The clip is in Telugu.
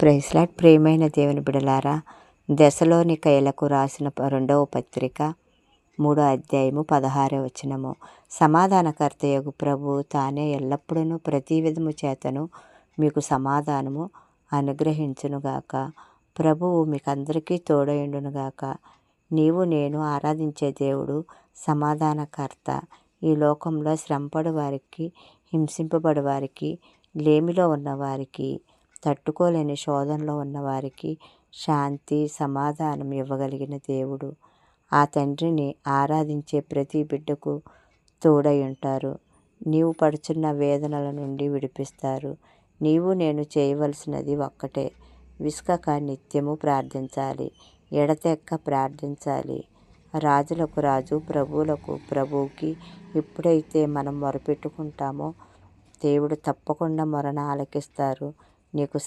ప్రైస్లాట్ ప్రియమైన దేవుని బిడలారా దశలోని కైలకు రాసిన రెండవ పత్రిక మూడో అధ్యాయము పదహారో వచనము. సమాధానకర్తయగు ప్రభు తానే ఎల్లప్పుడూ ప్రతి విధము చేతను మీకు సమాధానము అనుగ్రహించునుగాక. ప్రభువు మీకందరికీ తోడయుండునుగాక. నీవు నేను ఆరాధించే దేవుడు సమాధానకర్త. ఈ లోకంలో శ్రమపడి వారికి హింసింపబడి వారికి లేమిలో ఉన్నవారికి తట్టుకోలేని శోధనలో ఉన్నవారికి శాంతి సమాధానం ఇవ్వగలిగిన దేవుడు. ఆ తండ్రిని ఆరాధించే ప్రతి బిడ్డకు తోడై ఉంటారు. నీవు పడుచున్న వేదనల నుండి విడిపిస్తారు. నీవు నేను చేయవలసినది ఒక్కటే. విసుకక నిత్యము ప్రార్థించాలి. ఎడతెక్క ప్రార్థించాలి. రాజులకు రాజు ప్రభువులకు ప్రభువుకి ఎప్పుడైతే మనం మొరపెట్టుకుంటామో దేవుడు తప్పకుండా మొరను ఆలకిస్తారు Niko.